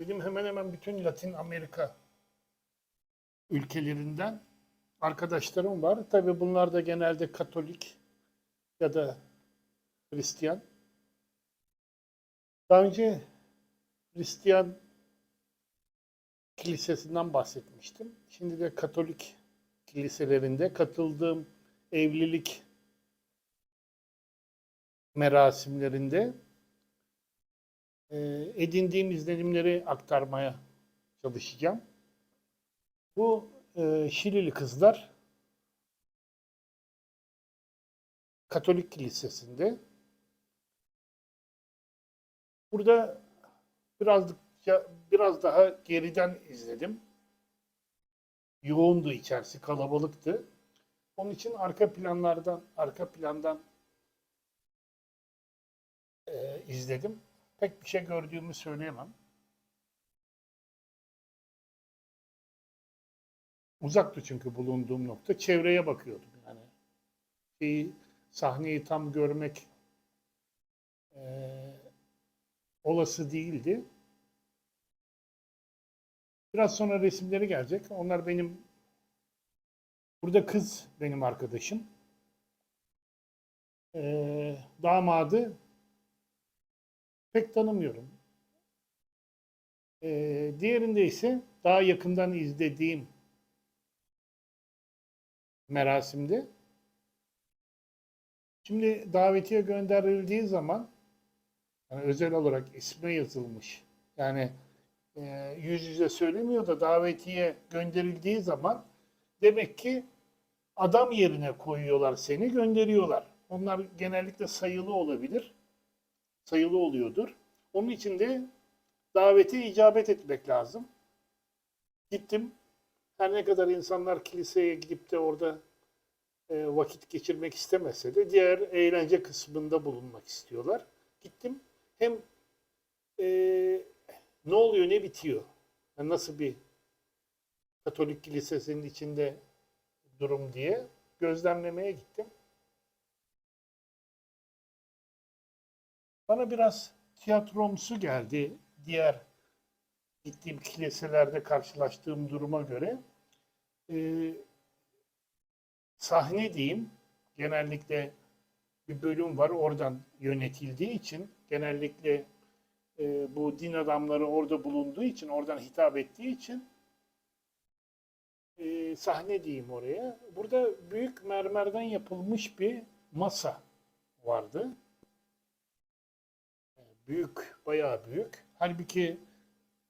Benim hemen hemen bütün Latin Amerika ülkelerinden arkadaşlarım var. Tabii bunlar da genelde Katolik ya da Hristiyan. Daha önce Hristiyan kilisesinden bahsetmiştim. Şimdi de Katolik kiliselerinde katıldığım evlilik merasimlerinde edindiğim izlenimleri aktarmaya çalışacağım. Bu e, Şilili kızlar Katolik kilisesinde. Burada biraz biraz daha geriden izledim. Yoğundu içerisi, kalabalıktı. Onun için arka planlardan, arka plandan e, izledim. Pek bir şey gördüğümü söyleyemem. Uzaktı çünkü bulunduğum nokta. Çevreye bakıyordum yani. Şeyi, sahneyi tam görmek e, olası değildi. Biraz sonra resimleri gelecek. Onlar benim burada kız benim arkadaşım. Ee, damadı pek tanımıyorum. Ee, diğerinde ise daha yakından izlediğim merasimde. Şimdi davetiye gönderildiği zaman yani özel olarak isme yazılmış. Yani e, yüz yüze söylemiyor da davetiye gönderildiği zaman demek ki adam yerine koyuyorlar seni gönderiyorlar. Onlar genellikle sayılı olabilir. Sayılı oluyordur. Onun için de davete icabet etmek lazım. Gittim. Her ne kadar insanlar kiliseye gidip de orada e, vakit geçirmek istemese de diğer eğlence kısmında bulunmak istiyorlar. Gittim. Hem e, ne oluyor ne bitiyor? Yani nasıl bir Katolik kilisesinin içinde durum diye gözlemlemeye gittim. Bana biraz tiyatromsu geldi diğer gittiğim kiliselerde karşılaştığım duruma göre. Ee, sahne diyeyim, genellikle bir bölüm var oradan yönetildiği için, genellikle e, bu din adamları orada bulunduğu için, oradan hitap ettiği için e, sahne diyeyim oraya. Burada büyük mermerden yapılmış bir masa vardı. Büyük, bayağı büyük. Halbuki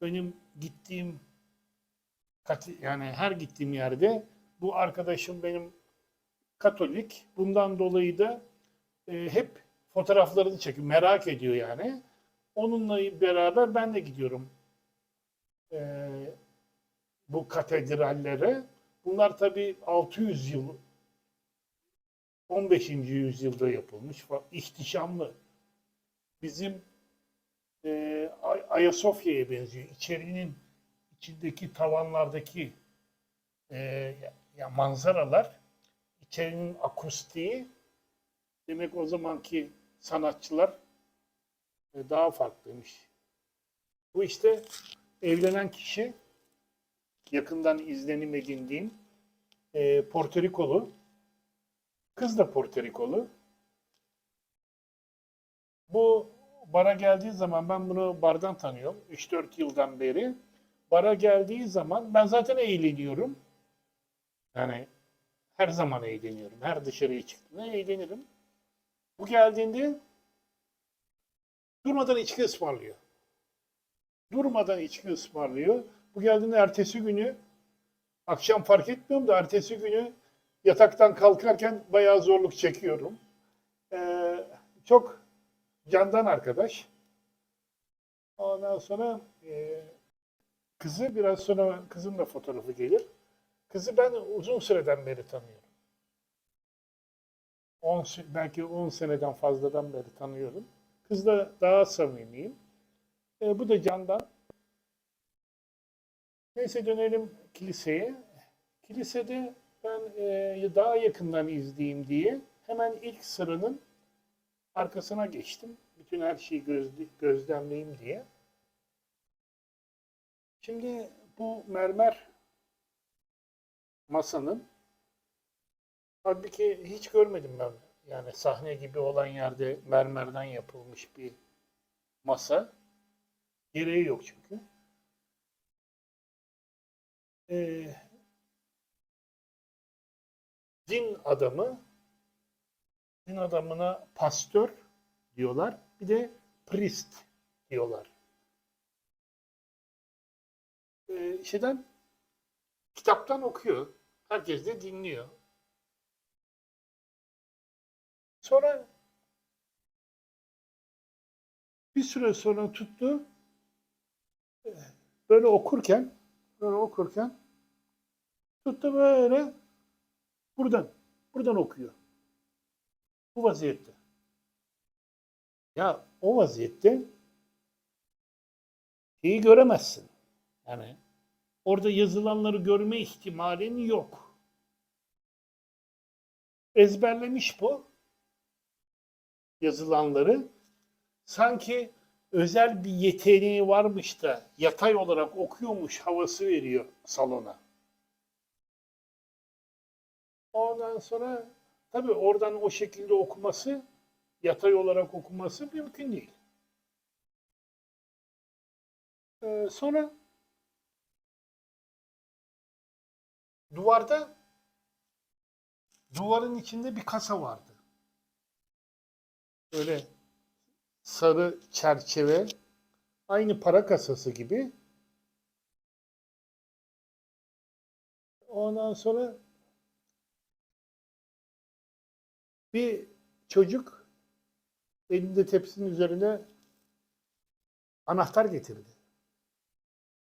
benim gittiğim yani her gittiğim yerde bu arkadaşım benim Katolik. Bundan dolayı da e, hep fotoğraflarını çekiyor. Merak ediyor yani. Onunla beraber ben de gidiyorum e, bu katedrallere. Bunlar tabi 600 yıl 15. yüzyılda yapılmış. İhtişamlı. Bizim e, Ay- Ayasofya'ya benziyor. İçerinin içindeki tavanlardaki e, ya manzaralar, içerinin akustiği demek o zamanki sanatçılar e, daha farklıymış. Bu işte evlenen kişi yakından izlenim edindiğim e, Porto Rikolu. Kız da Porto Rikolu. Bu bara geldiği zaman ben bunu bardan tanıyorum. 3-4 yıldan beri. Bara geldiği zaman ben zaten eğleniyorum. Yani her zaman eğleniyorum. Her dışarıya çıktığımda eğlenirim. Bu geldiğinde durmadan içki ısmarlıyor. Durmadan içki ısmarlıyor. Bu geldiğinde ertesi günü akşam fark etmiyorum da ertesi günü yataktan kalkarken bayağı zorluk çekiyorum. Ee, çok candan arkadaş. Ondan sonra e, kızı biraz sonra kızın da fotoğrafı gelir. Kızı ben uzun süreden beri tanıyorum. 10, belki 10 seneden fazladan beri tanıyorum. Kızla daha samimiyim. E, bu da Candan. Neyse dönelim kiliseye. Kilisede ben e, daha yakından izleyeyim diye hemen ilk sıranın arkasına geçtim. Bütün her şeyi gözle, gözlemleyeyim diye. Şimdi bu mermer masanın halbuki hiç görmedim ben. Yani sahne gibi olan yerde mermerden yapılmış bir masa. Gereği yok çünkü. Ee, din adamı din adamına pastör diyorlar. Bir de priest diyorlar. Ee, şeyden kitaptan okuyor. Herkes de dinliyor. Sonra bir süre sonra tuttu. e, Böyle okurken böyle okurken tuttu böyle buradan buradan okuyor. Bu vaziyette. Ya o vaziyette şeyi göremezsin. Yani orada yazılanları görme ihtimalin yok. Ezberlemiş bu yazılanları. Sanki özel bir yeteneği varmış da yatay olarak okuyormuş havası veriyor salona. Ondan sonra tabii oradan o şekilde okuması, yatay olarak okuması mümkün değil. Ee, sonra duvarda duvarın içinde bir kasa vardı. Böyle sarı çerçeve aynı para kasası gibi. Ondan sonra bir çocuk elinde tepsinin üzerine anahtar getirdi.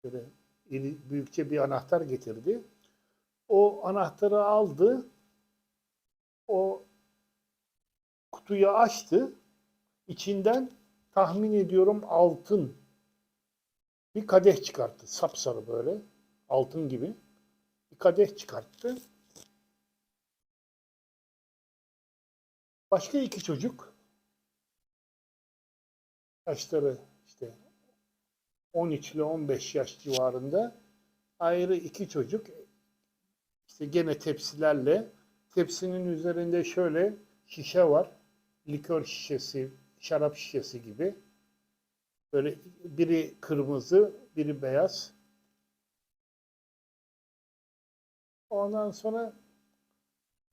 Böyle iri- büyükçe bir anahtar getirdi. O anahtarı aldı. O kutuyu açtı. İçinden tahmin ediyorum altın bir kadeh çıkarttı. Sapsarı böyle. Altın gibi. Bir kadeh çıkarttı. Başka iki çocuk yaşları işte 13 ile 15 yaş civarında ayrı iki çocuk işte gene tepsilerle tepsinin üzerinde şöyle şişe var. Likör şişesi, şarap şişesi gibi. Böyle biri kırmızı, biri beyaz. Ondan sonra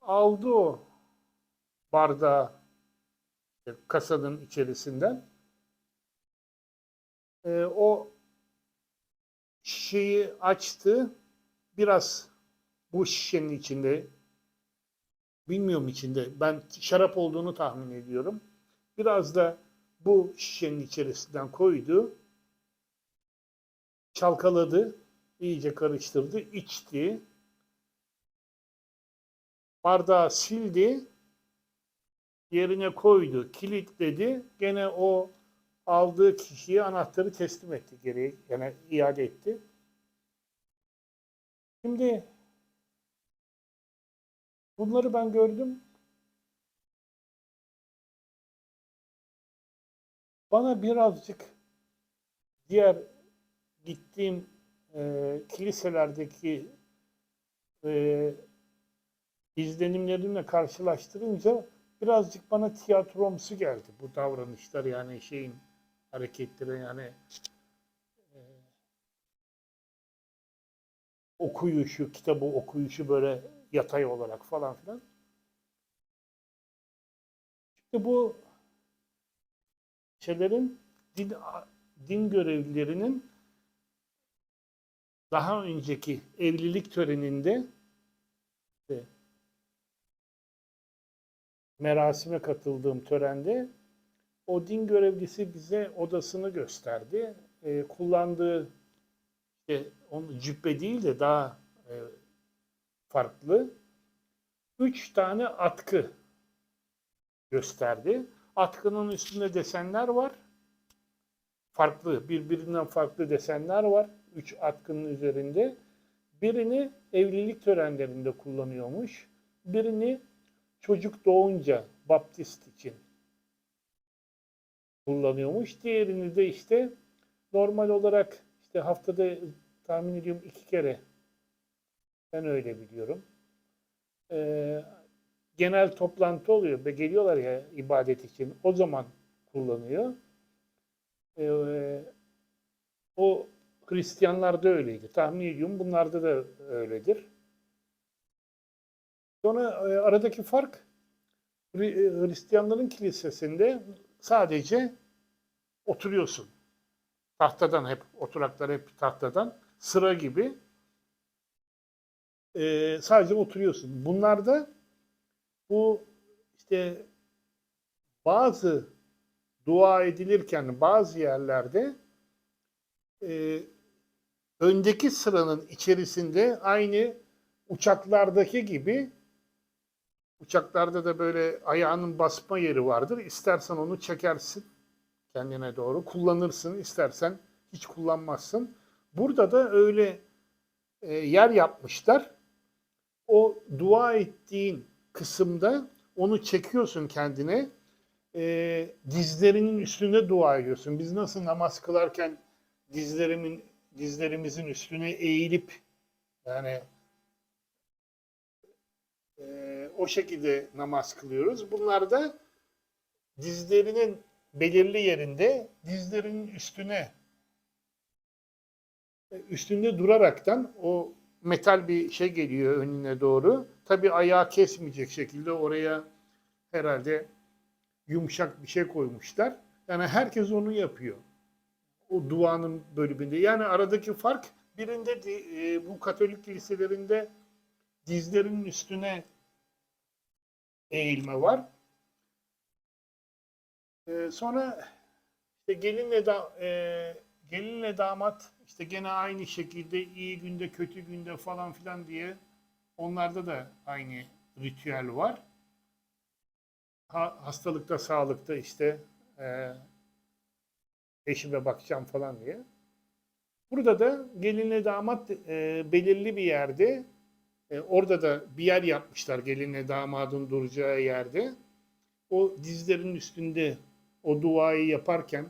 aldı o bardağı işte kasanın içerisinden. Ee, o şişeyi açtı. Biraz bu şişenin içinde bilmiyorum içinde ben şarap olduğunu tahmin ediyorum. Biraz da bu şişenin içerisinden koydu. Çalkaladı. iyice karıştırdı. içti. Bardağı sildi. Yerine koydu. Kilitledi. Gene o aldığı kişiye anahtarı teslim etti geri. Yani iade etti. Şimdi bunları ben gördüm. Bana birazcık diğer gittiğim e, kiliselerdeki e, izlenimlerimle karşılaştırınca birazcık bana tiyatromsu geldi bu davranışlar yani şeyin hareketleri yani e, okuyuşu, kitabı okuyuşu böyle yatay olarak falan filan. İşte bu şeylerin din, din görevlilerinin daha önceki evlilik töreninde işte merasime katıldığım törende o din görevlisi bize odasını gösterdi. Ee, kullandığı işte onun cübbe değil de daha e, farklı üç tane atkı gösterdi. Atkının üstünde desenler var. Farklı, birbirinden farklı desenler var. Üç atkının üzerinde. Birini evlilik törenlerinde kullanıyormuş. Birini çocuk doğunca baptist için kullanıyormuş. Diğerini de işte normal olarak işte haftada tahmin ediyorum iki kere. Ben öyle biliyorum. Ee, genel toplantı oluyor ve geliyorlar ya ibadet için. O zaman kullanıyor. Ee, o Hristiyanlarda öyleydi. Tahmin ediyorum bunlarda da öyledir. Sonra e, aradaki fark e, Hristiyanların kilisesinde sadece oturuyorsun. Tahtadan hep, oturaklar hep tahtadan. Sıra gibi. Ee, sadece oturuyorsun. Bunlarda bu işte bazı dua edilirken bazı yerlerde e, öndeki sıranın içerisinde aynı uçaklardaki gibi uçaklarda da böyle ayağının basma yeri vardır. İstersen onu çekersin kendine doğru kullanırsın. istersen hiç kullanmazsın. Burada da öyle e, yer yapmışlar. O dua ettiğin kısımda onu çekiyorsun kendine. E, dizlerinin üstünde dua ediyorsun. Biz nasıl namaz kılarken dizlerimin dizlerimizin üstüne eğilip yani o şekilde namaz kılıyoruz. Bunlar da dizlerinin belirli yerinde dizlerinin üstüne üstünde duraraktan o metal bir şey geliyor önüne doğru. Tabi ayağı kesmeyecek şekilde oraya herhalde yumuşak bir şey koymuşlar. Yani herkes onu yapıyor. O duanın bölümünde. Yani aradaki fark birinde e, bu Katolik kiliselerinde dizlerinin üstüne eğilme var. Ee, sonra işte gelinle da e, gelinle damat işte gene aynı şekilde iyi günde kötü günde falan filan diye onlarda da aynı ritüel var. Ha, hastalıkta sağlıkta işte e, eşime bakacağım falan diye. Burada da gelinle damat e, belirli bir yerde e, orada da bir yer yapmışlar gelinle damadın duracağı yerde. O dizlerin üstünde o duayı yaparken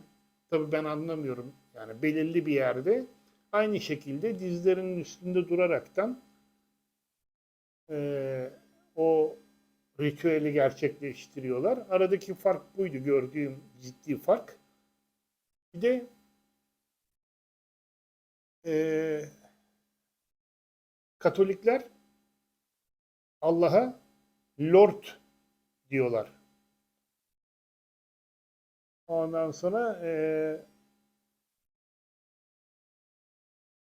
tabii ben anlamıyorum. Yani belirli bir yerde aynı şekilde dizlerinin üstünde duraraktan e, o ritüeli gerçekleştiriyorlar. Aradaki fark buydu gördüğüm ciddi fark. Bir de e, Katolikler Allah'a Lord diyorlar. Ondan sonra e,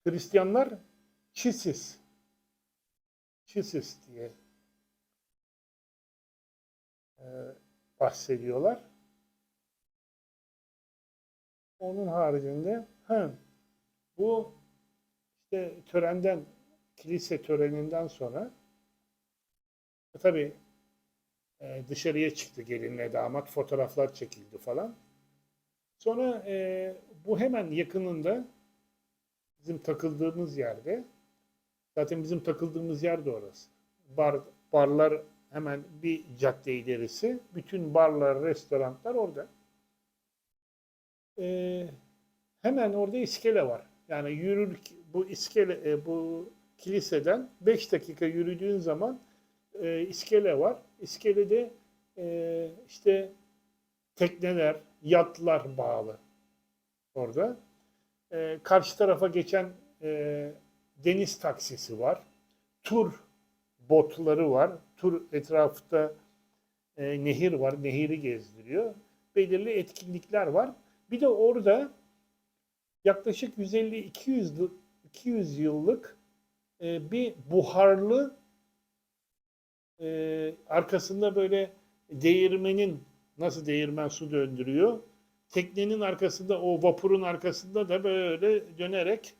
Hristiyanlar Çisis. Çisis diye e, bahsediyorlar. Onun haricinde ha, bu işte törenden kilise töreninden sonra e, tabii e, dışarıya çıktı gelinle damat fotoğraflar çekildi falan. Sonra e, bu hemen yakınında bizim takıldığımız yerde zaten bizim takıldığımız yer de orası. Bar, barlar hemen bir cadde ilerisi. Bütün barlar, restoranlar orada. E, hemen orada iskele var. Yani yürür bu iskele bu kiliseden 5 dakika yürüdüğün zaman e, iskele var. İskelede e, işte tekneler, yatlar bağlı orada. E, karşı tarafa geçen e, deniz taksisi var. Tur botları var. Tur etrafında e, nehir var. Nehiri gezdiriyor. Belirli etkinlikler var. Bir de orada yaklaşık 150-200 200 yıllık e, bir buharlı e, arkasında böyle değirmenin nasıl değirmen su döndürüyor. Teknenin arkasında o vapurun arkasında da böyle dönerek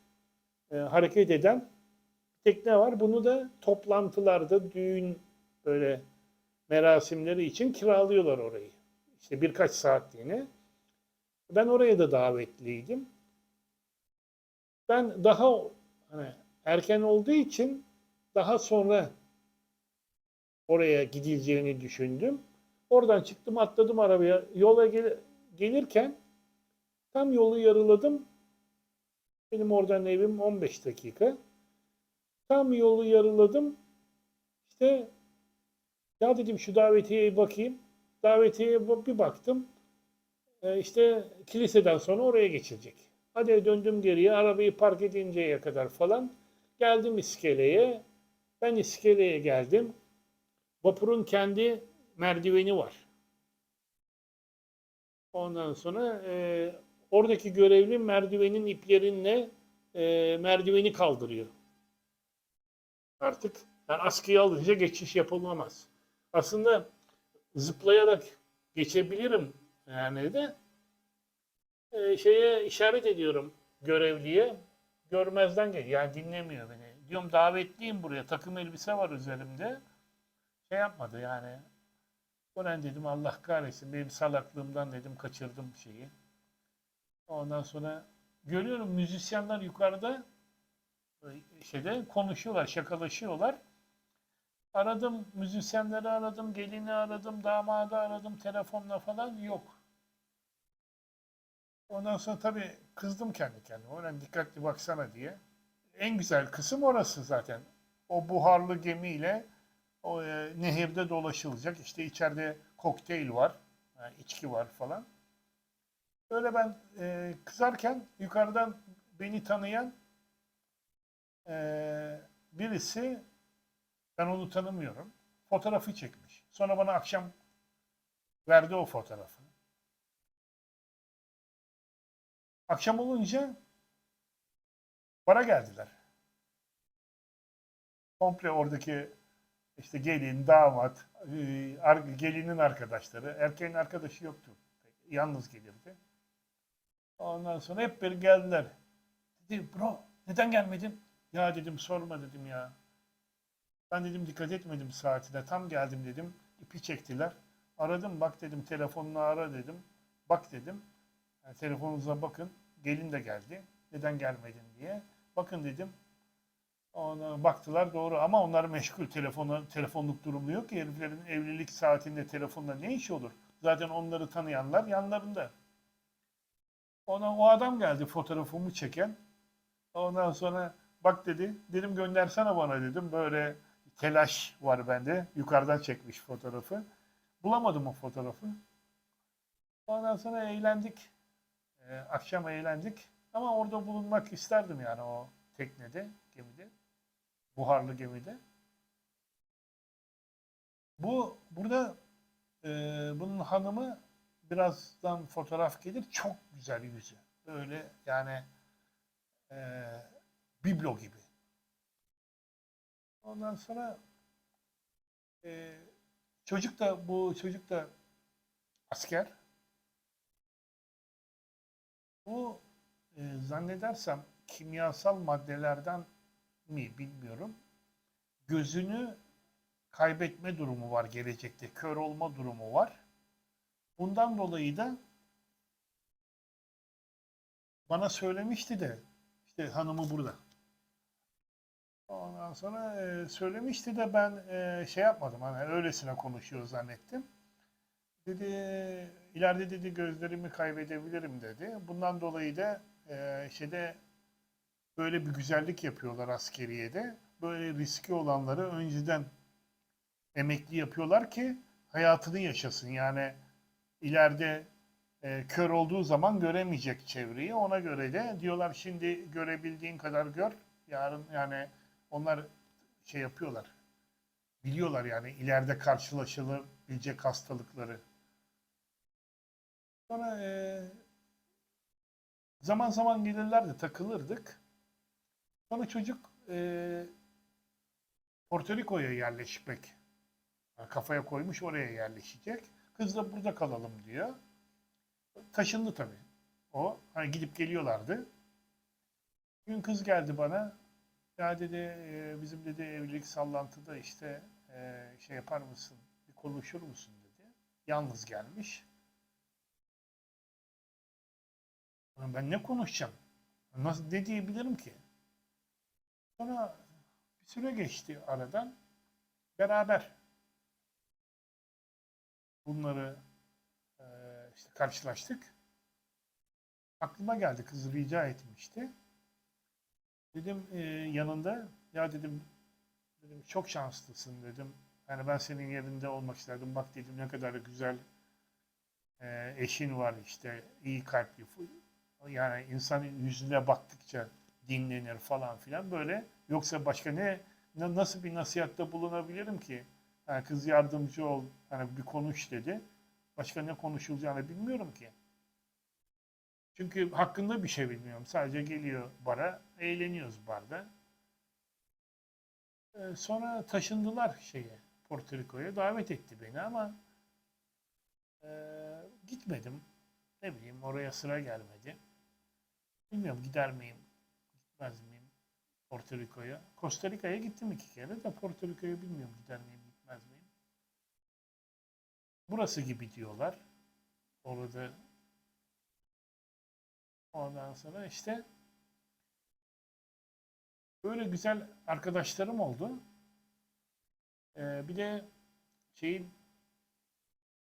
e, hareket eden tekne var. Bunu da toplantılarda düğün böyle merasimleri için kiralıyorlar orayı. İşte birkaç saatliğine. Ben oraya da davetliydim. Ben daha hani erken olduğu için daha sonra oraya gidileceğini düşündüm. Oradan çıktım atladım arabaya. Yola gel- gelirken tam yolu yarıladım. Benim oradan evim 15 dakika. Tam yolu yarıladım. İşte ya dedim şu davetiyeye bakayım. Davetiyeye bir baktım. E, işte kiliseden sonra oraya geçilecek. Hadi döndüm geriye arabayı park edinceye kadar falan. Geldim iskeleye. Ben iskeleye geldim. Vapurun kendi merdiveni var. Ondan sonra e, oradaki görevli merdivenin iplerinle e, merdiveni kaldırıyor. Artık yani askıya alınca geçiş yapılamaz. Aslında zıplayarak geçebilirim yani de e, şeye işaret ediyorum görevliye görmezden gel yani dinlemiyor beni. Diyorum davetliyim buraya takım elbise var üzerimde. Şey yapmadı yani. Ulan dedim Allah kahretsin benim salaklığımdan dedim kaçırdım şeyi. Ondan sonra görüyorum müzisyenler yukarıda şeyde konuşuyorlar, şakalaşıyorlar. Aradım müzisyenleri aradım, gelini aradım, damadı aradım telefonla falan yok. Ondan sonra tabii kızdım kendi kendime. Ulan dikkatli baksana diye. En güzel kısım orası zaten. O buharlı gemiyle o e, nehirde dolaşılacak. İşte içeride kokteyl var, yani içki var falan. Böyle ben e, kızarken yukarıdan beni tanıyan e, birisi, ben onu tanımıyorum, fotoğrafı çekmiş. Sonra bana akşam verdi o fotoğrafı. Akşam olunca bana geldiler. Komple oradaki işte gelin, damat, e, gelinin arkadaşları, erkeğin arkadaşı yoktu. Yalnız gelirdi. Ondan sonra hep bir geldiler. Dedi, bro neden gelmedin? Ya dedim sorma dedim ya. Ben dedim dikkat etmedim saatine. Tam geldim dedim. İpi çektiler. Aradım bak dedim telefonunu ara dedim. Bak dedim. Yani telefonunuza bakın. Gelin de geldi. Neden gelmedin diye. Bakın dedim. Ona baktılar doğru ama onlar meşgul telefonu, telefonluk durumu yok ki. Heriflerin evlilik saatinde telefonla ne işi olur? Zaten onları tanıyanlar yanlarında. Ona o adam geldi fotoğrafımı çeken. Ondan sonra bak dedi. Dedim göndersene bana dedim. Böyle telaş var bende. Yukarıdan çekmiş fotoğrafı. Bulamadım o fotoğrafı. Ondan sonra eğlendik. Ee, akşam eğlendik. Ama orada bulunmak isterdim yani o teknede, gemide. Buharlı gemide. Bu burada e, bunun hanımı birazdan fotoğraf gelir. Çok güzel yüzü. Böyle yani e, biblo gibi. Ondan sonra e, çocuk da bu çocuk da asker. Bu e, zannedersem kimyasal maddelerden mi bilmiyorum. Gözünü kaybetme durumu var gelecekte. Kör olma durumu var. Bundan dolayı da bana söylemişti de işte hanımı burada. Ondan sonra e, söylemişti de ben e, şey yapmadım hani öylesine konuşuyor zannettim. Dedi ileride dedi gözlerimi kaybedebilirim dedi. Bundan dolayı da e, şeyde böyle bir güzellik yapıyorlar askeriyede. Böyle riski olanları önceden emekli yapıyorlar ki hayatını yaşasın. Yani ileride e, kör olduğu zaman göremeyecek çevreyi. Ona göre de diyorlar şimdi görebildiğin kadar gör. Yarın yani onlar şey yapıyorlar. Biliyorlar yani ileride karşılaşılabilecek hastalıkları. Sonra e, zaman zaman gelirlerdi takılırdık. Sonra çocuk e, Porto Rico'ya yerleşmek yani kafaya koymuş oraya yerleşecek. Kız da burada kalalım diyor. Taşındı tabii. O hani gidip geliyorlardı. Gün kız geldi bana. Ya dedi e, bizim dedi evlilik sallantıda işte e, şey yapar mısın? Bir konuşur musun dedi. Yalnız gelmiş. Ben ne konuşacağım? Nasıl ne diyebilirim ki? Sonra bir süre geçti aradan. Beraber bunları e, işte karşılaştık. Aklıma geldi kız rica etmişti. Dedim e, yanında ya dedim dedim çok şanslısın dedim. Yani ben senin yerinde olmak isterdim. Bak dedim ne kadar güzel e, eşin var işte iyi kalpli. Yani insan yüzüne baktıkça dinlenir falan filan böyle. Yoksa başka ne, nasıl bir nasihatte bulunabilirim ki? Yani kız yardımcı ol, hani bir konuş dedi. Başka ne konuşulacağını bilmiyorum ki. Çünkü hakkında bir şey bilmiyorum. Sadece geliyor bara, eğleniyoruz barda. Ee, sonra taşındılar şeye, Porto Rico'ya. Davet etti beni ama e, gitmedim. Ne bileyim oraya sıra gelmedi. Bilmiyorum gider miyim, miyim Porto Rico'ya. Costa Rica'ya gittim iki kere de Porto Rico'ya bilmiyorum gider miyim, gitmez miyim. Burası gibi diyorlar. Orada Ondan sonra işte böyle güzel arkadaşlarım oldu. Ee, bir de şeyin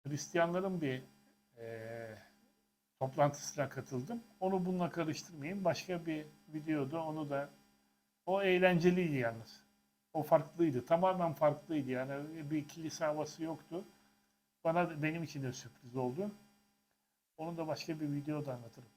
Hristiyanların bir e, toplantısına katıldım. Onu bununla karıştırmayayım. Başka bir videoda onu da o eğlenceliydi yalnız. O farklıydı. Tamamen farklıydı. Yani bir kilise havası yoktu. Bana benim için de sürpriz oldu. Onu da başka bir videoda anlatırım.